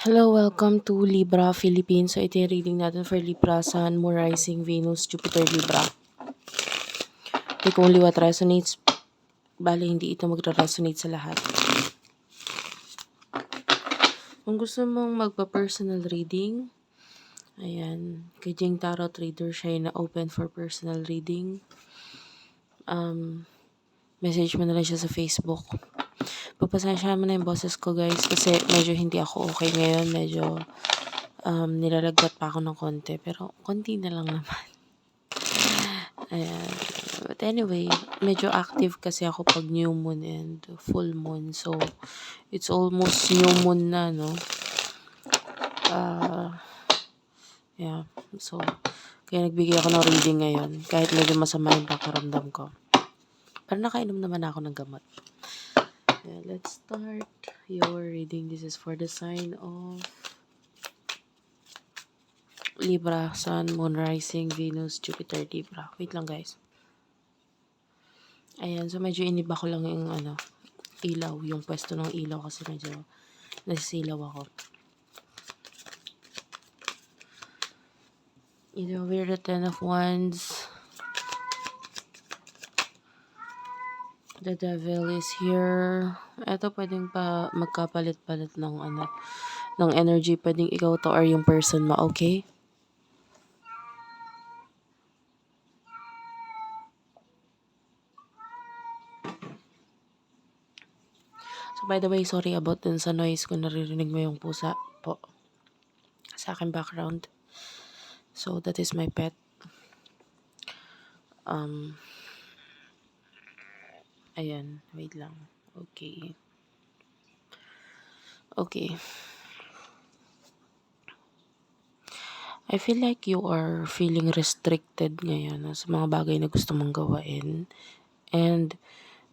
Hello, welcome to Libra Philippines. So, ito yung reading natin for Libra, Sun, Moon, Rising, Venus, Jupiter, Libra. Take only what resonates. Bale, hindi ito magre-resonate sa lahat. Kung gusto mong magpa-personal reading, ayan, kay Jing Tarot Trader siya yung na-open for personal reading. Um, message mo na lang siya sa Facebook. Pagpasensya mo na yung boses ko guys kasi medyo hindi ako okay ngayon. Medyo um, nilalagbat pa ako ng konti. Pero konti na lang naman. Ayan. But anyway, medyo active kasi ako pag new moon and full moon. So, it's almost new moon na, no? Uh, yeah. So, kaya nagbigay ako ng reading ngayon. Kahit medyo masama yung pakaramdam ko. Pero nakainom naman ako ng gamot. Yeah, let's start your reading. This is for the sign of Libra, Sun, Moon, Rising, Venus, Jupiter, Libra. Wait lang guys. Ayan, so medyo iniba ko lang yung ano, ilaw, yung pwesto ng ilaw kasi medyo nasisilaw ako. Know, we're the Ten of Wands. The devil is here. Ito pwedeng pa magkapalit-palit ng ano, ng energy. Pwedeng ikaw to or yung person mo, okay? So by the way, sorry about dun sa noise kung naririnig mo yung pusa po sa akin background. So that is my pet. Um, ayan, wait lang. Okay. Okay. I feel like you are feeling restricted ngayon ah, sa mga bagay na gusto mong gawain. And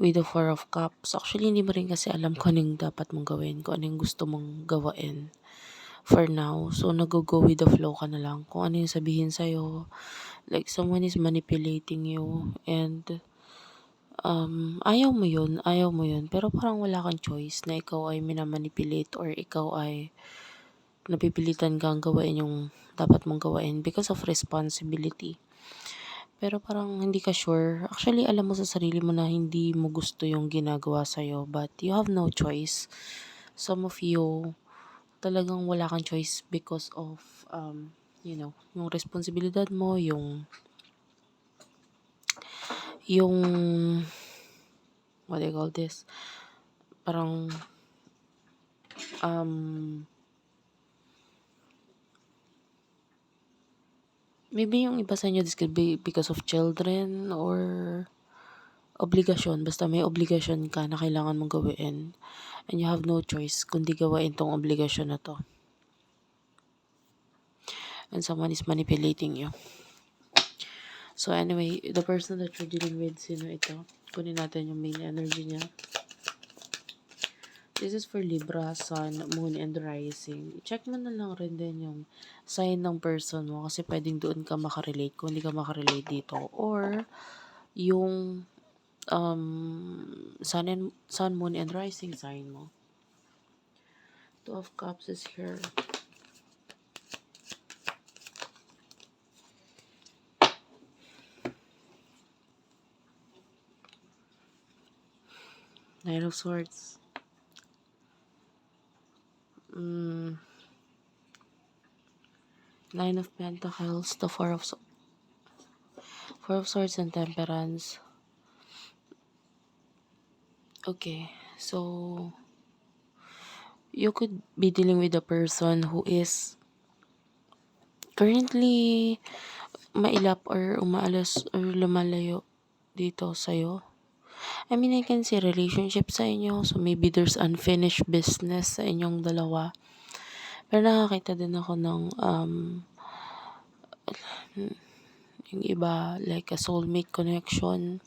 with the Four of Cups, actually hindi mo rin kasi alam kung anong dapat mong gawin, kung anong gusto mong gawain for now. So, nag-go with the flow ka na lang. Kung ano yung sabihin sa'yo, like someone is manipulating you and um, ayaw mo yun, ayaw mo yun. Pero parang wala kang choice na ikaw ay minamanipulate or ikaw ay napipilitan kang gawain yung dapat mong gawain because of responsibility. Pero parang hindi ka sure. Actually, alam mo sa sarili mo na hindi mo gusto yung ginagawa sa'yo but you have no choice. Some of you, talagang wala kang choice because of, um, you know, yung responsibilidad mo, yung, yung, what do you call this? Parang, um, maybe yung iba sa inyo, this could be because of children or obligasyon. Basta may obligasyon ka na kailangan mong gawin and you have no choice kundi gawain tong obligasyon na to. And someone is manipulating you. So anyway, the person that you're dealing with, sino ito? Kunin natin yung main energy niya. This is for Libra, Sun, Moon, and Rising. Check mo na lang rin din yung sign ng person mo kasi pwedeng doon ka makarelate kung hindi ka makarelate dito. Or, yung um, Sun, and, Sun, Moon, and Rising sign mo. Two of Cups is here. Nine of Swords. Mm. Nine of Pentacles, the Four of Swords. Four of Swords and Temperance. Okay, so you could be dealing with a person who is currently mailap or umaalas or lumalayo dito sa'yo. I mean, I can see relationship sa inyo. So, maybe there's unfinished business sa inyong dalawa. Pero nakakita din ako ng um, yung iba, like a soulmate connection.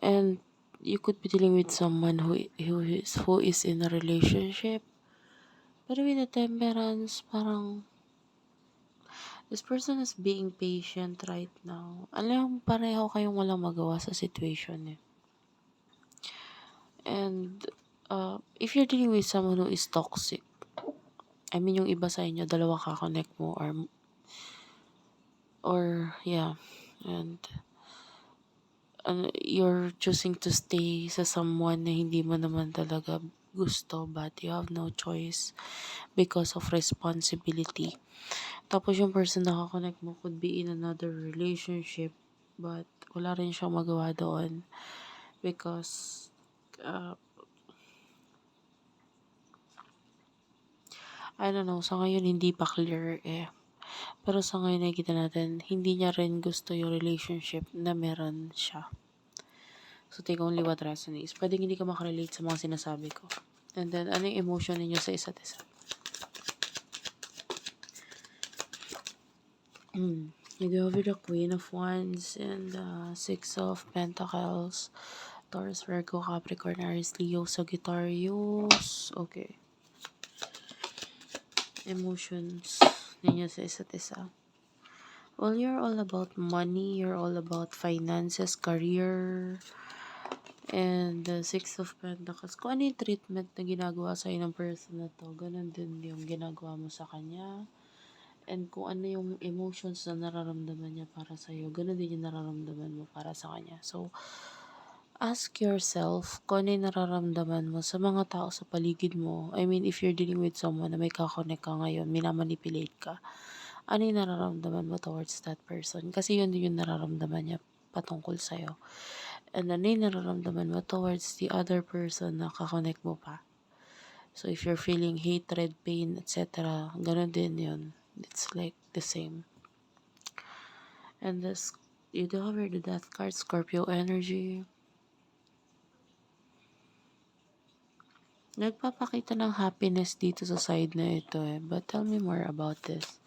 And you could be dealing with someone who who is, who is in a relationship. Pero with the temperance, parang this person is being patient right now. Alam, pareho kayong walang magawa sa situation eh. And uh, if you're dealing with someone who is toxic, I mean, yung iba sa inyo, dalawa ka-connect mo or, or, yeah, and, ano, you're choosing to stay sa someone na hindi mo naman talaga gusto but you have no choice because of responsibility. Tapos yung person na kakonect mo could be in another relationship but wala rin siyang magawa doon because uh, I don't know, sa ngayon hindi pa clear eh. Pero sa ngayon nakikita natin, hindi niya rin gusto yung relationship na meron siya. So, take only what resonates. Pwedeng hindi ka makarelate sa mga sinasabi ko. And then, ano yung emotion ninyo sa isa't isa? Hmm. You go with the Queen of Wands and the Six of Pentacles. Taurus, Virgo, Capricorn, Aries, Leo, Sagittarius. Okay. Emotions ninyo sa isa't isa. Well, you're all about money, you're all about finances, career, and the Six of Pentacles. Kung ano yung treatment na ginagawa sa'yo ng person na to, ganun din yung ginagawa mo sa kanya. And kung ano yung emotions na nararamdaman niya para sa'yo, ganun din yung nararamdaman mo para sa kanya. So, ask yourself kung ano yung nararamdaman mo sa mga tao sa paligid mo. I mean, if you're dealing with someone na may kakonek ka ngayon, minamanipulate ka, ano yung nararamdaman mo towards that person? Kasi yun din yung nararamdaman niya patungkol sa'yo. And ano yung nararamdaman mo towards the other person na kakonek mo pa. So, if you're feeling hatred, pain, etc., ganun din yun. It's like the same. And this, you do have the death card, Scorpio energy. Nagpapakita ng happiness dito sa side na ito eh. But tell me more about this.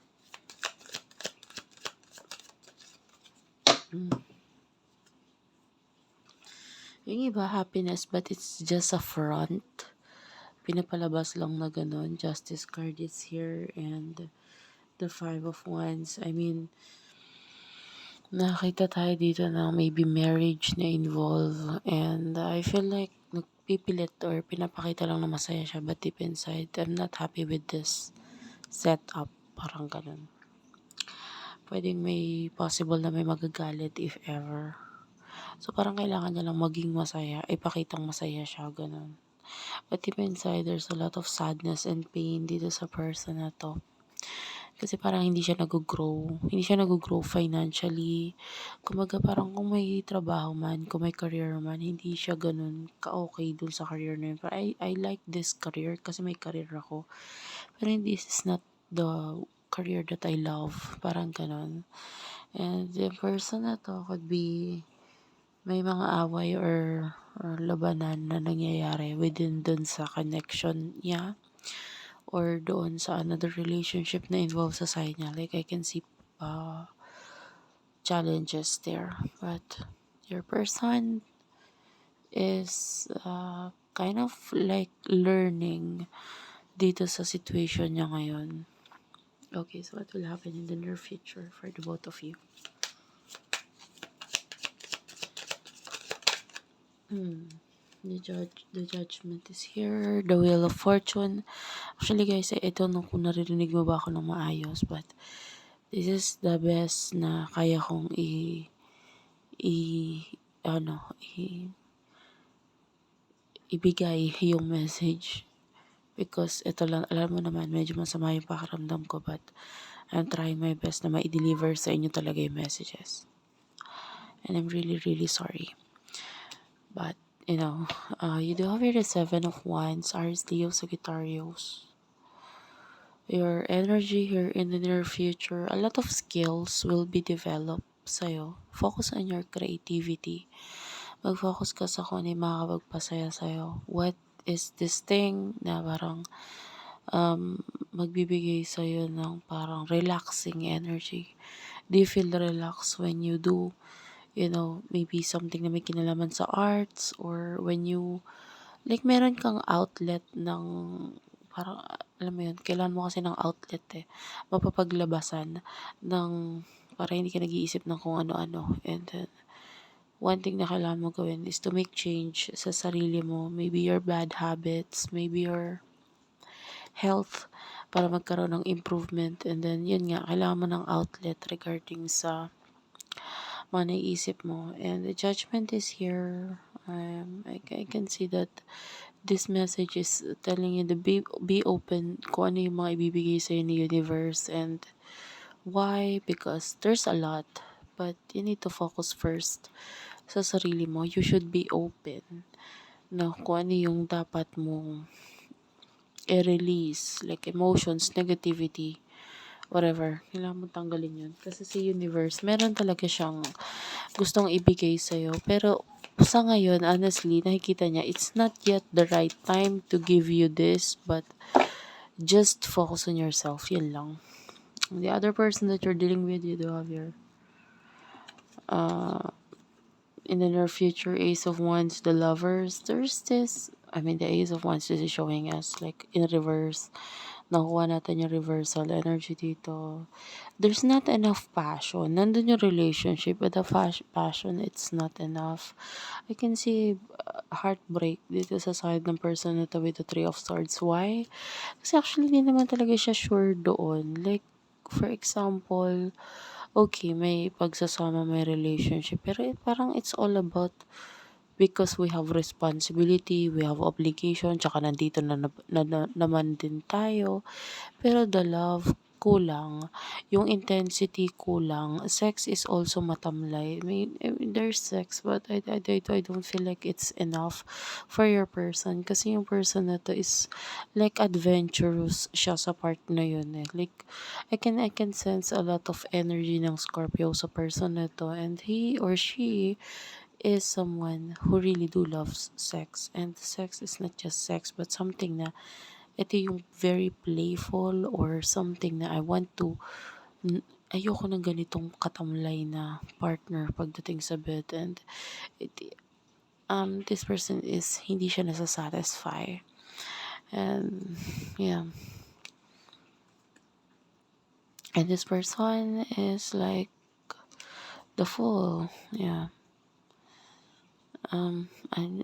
Yung iba, happiness, but it's just a front. Pinapalabas lang na ganun. Justice card is here and the five of wands. I mean, nakita tayo dito na maybe marriage na involve and I feel like nagpipilit or pinapakita lang na masaya siya but deep inside, I'm not happy with this setup. Parang ganun. Pwedeng may possible na may magagalit if ever. So, parang kailangan niya lang maging masaya, ipakitang masaya siya, ganun. But deep inside, there's a lot of sadness and pain dito sa person na to. Kasi parang hindi siya nag-grow. Hindi siya nag-grow financially. Kumaga parang kung may trabaho man, kung may career man, hindi siya ganun ka-okay dun sa career na yun. But I, I like this career kasi may career ako. Pero this is not the career that I love. Parang ganun. And the person na to could be may mga away or, or labanan na nangyayari within dun sa connection niya or doon sa another relationship na involved sa side niya. Like, I can see uh, challenges there. But your person is uh, kind of like learning dito sa situation niya ngayon. Okay, so what will happen in the near future for the both of you? Hmm. The judge, the judgment is here. The wheel of fortune. Actually guys, I don't know kung naririnig mo ba ako ng maayos, but this is the best na kaya kong i i ano, i ibigay yung message because ito lang, alam mo naman, medyo masama yung pakiramdam ko but I'm trying my best na ma-deliver sa inyo talaga yung messages. And I'm really, really sorry. But you know, uh, you do have the Seven of Wands, Aries, Leo, Sagittarius. Your energy here in the near future, a lot of skills will be developed sa'yo. Focus on your creativity. Mag-focus ka sa kung ano yung makakapagpasaya sa'yo. What is this thing na parang um, magbibigay sa'yo ng parang relaxing energy. Do you feel relaxed when you do you know, maybe something na may kinalaman sa arts or when you, like meron kang outlet ng, parang, alam mo yun, kailangan mo kasi ng outlet eh, mapapaglabasan ng, para hindi ka nag-iisip ng kung ano-ano. And then, one thing na kailangan mo gawin is to make change sa sarili mo. Maybe your bad habits, maybe your health para magkaroon ng improvement. And then, yun nga, kailangan mo ng outlet regarding sa mga naiisip mo. And the judgment is here. Um, I, I can see that this message is telling you to be, be open kung ano yung mga ibibigay sa'yo ni universe. And why? Because there's a lot. But you need to focus first sa sarili mo. You should be open na kung ano yung dapat mong i-release. Like emotions, negativity, whatever. Kailangan mo tanggalin yun. Kasi si universe, meron talaga siyang gustong ibigay sa'yo. Pero sa ngayon, honestly, nakikita niya, it's not yet the right time to give you this. But just focus on yourself. Yun lang. The other person that you're dealing with, you do have your uh, in the near future, Ace of Wands, the lovers, there's this, I mean, the Ace of Wands, this is showing us, like, in reverse, nakuha natin yung reversal energy dito. There's not enough passion. Nandun yung relationship, but the passion, it's not enough. I can see uh, heartbreak dito sa side ng person na with the Three of Swords. Why? Kasi actually, hindi naman talaga siya sure doon. Like, for example, okay, may pagsasama, may relationship, pero it, parang it's all about because we have responsibility, we have obligation, tsaka nandito na, na, na, na naman din tayo. Pero the love, kulang. Yung intensity, kulang. Sex is also matamlay. I mean, I mean, there's sex, but I, I, I, I don't feel like it's enough for your person. Kasi yung person na to is like adventurous siya sa part na yun eh. Like, I can, I can sense a lot of energy ng Scorpio sa person na to. And he or she is someone who really do loves sex. And sex is not just sex, but something na ito yung very playful or something na I want to ayoko ng ganitong katamlay na partner pagdating sa bed and it, um this person is hindi siya nasa-satisfy. And yeah. And this person is like the fool. Yeah um,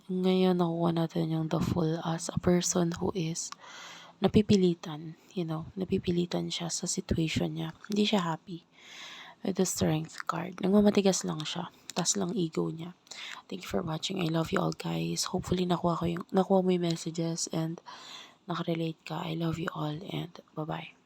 ngayon nakuha natin yung the full as a person who is napipilitan, you know, napipilitan siya sa situation niya. Hindi siya happy with the strength card. Nagmamatigas lang siya. Tas lang ego niya. Thank you for watching. I love you all guys. Hopefully nakuha ko yung nakuha mo yung messages and nakarelate ka. I love you all and bye-bye.